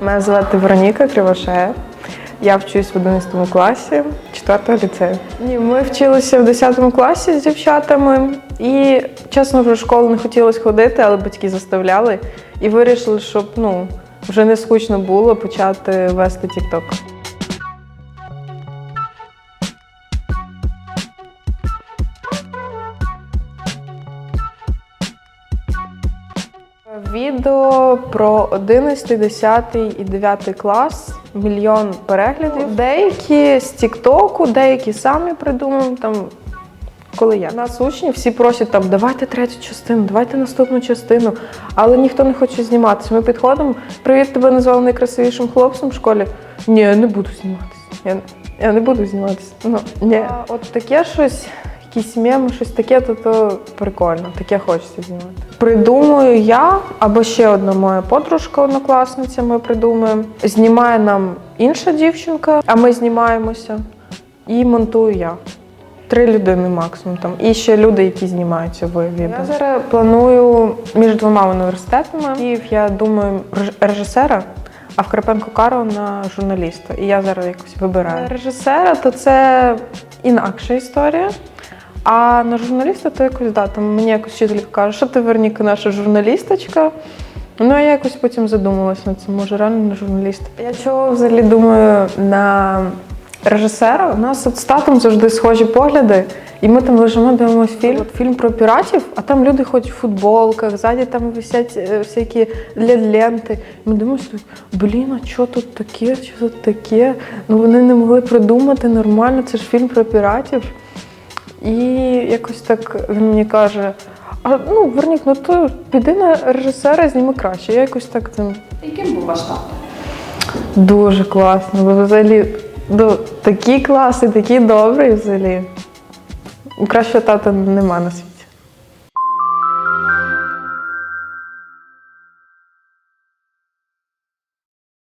Мене звати Вероніка Кривошея. Я вчусь в 11 класі 4 ліцею. Ні, ми вчилися в 10 класі з дівчатами, і чесно, вже в школу не хотілося ходити, але батьки заставляли. І вирішили, щоб ну, вже не скучно було почати вести TikTok. Відео про 11, 10 і 9 клас, мільйон переглядів. Деякі з Тіктоку, деякі самі придумуємо там. Коли я нас учні всі просять там давайте третю частину, давайте наступну частину, але ніхто не хоче зніматися. Ми підходимо. Привіт, тебе назвали найкрасивішим хлопцем в школі. Ні, я не буду зніматися. Я, я не буду зніматися. Ну ні, от таке щось, якісь меми, щось таке, то, то прикольно, таке хочеться знімати. Придумую я або ще одна моя подружка, однокласниця. Ми придумуємо. Знімає нам інша дівчинка, а ми знімаємося і монтую я. Три людини максимум там. І ще люди, які знімаються в відео. Я зараз планую між двома університетами. Київ, я думаю, режисера, а в Карпенко Каро на журналіста. І я зараз якось вибираю. Режисера, то це інакша історія. А на журналіста то якось да, там мені якось вчителька каже, що ти Верніка, наша журналісточка. Ну, а я якось потім задумалась над цим, може реально на журналіста. Я чого взагалі думаю на режисера? У нас от з татом завжди схожі погляди, і ми там лежимо, дивимося фільм. От фільм про піратів, а там люди ходять в футболках, ззаді там висять е, всякі ленти. Ми тут, блін, а що тут таке, що тут таке? Ну вони не могли придумати нормально, це ж фільм про піратів. І якось так він мені каже: а ну, Вернік, ну то піди на режисера, зніми краще. Я якось так цим Яким був ваш тато? дуже класно. Бо взагалі ну, такі класи, такі добрі взагалі. Кращого тата нема на світі.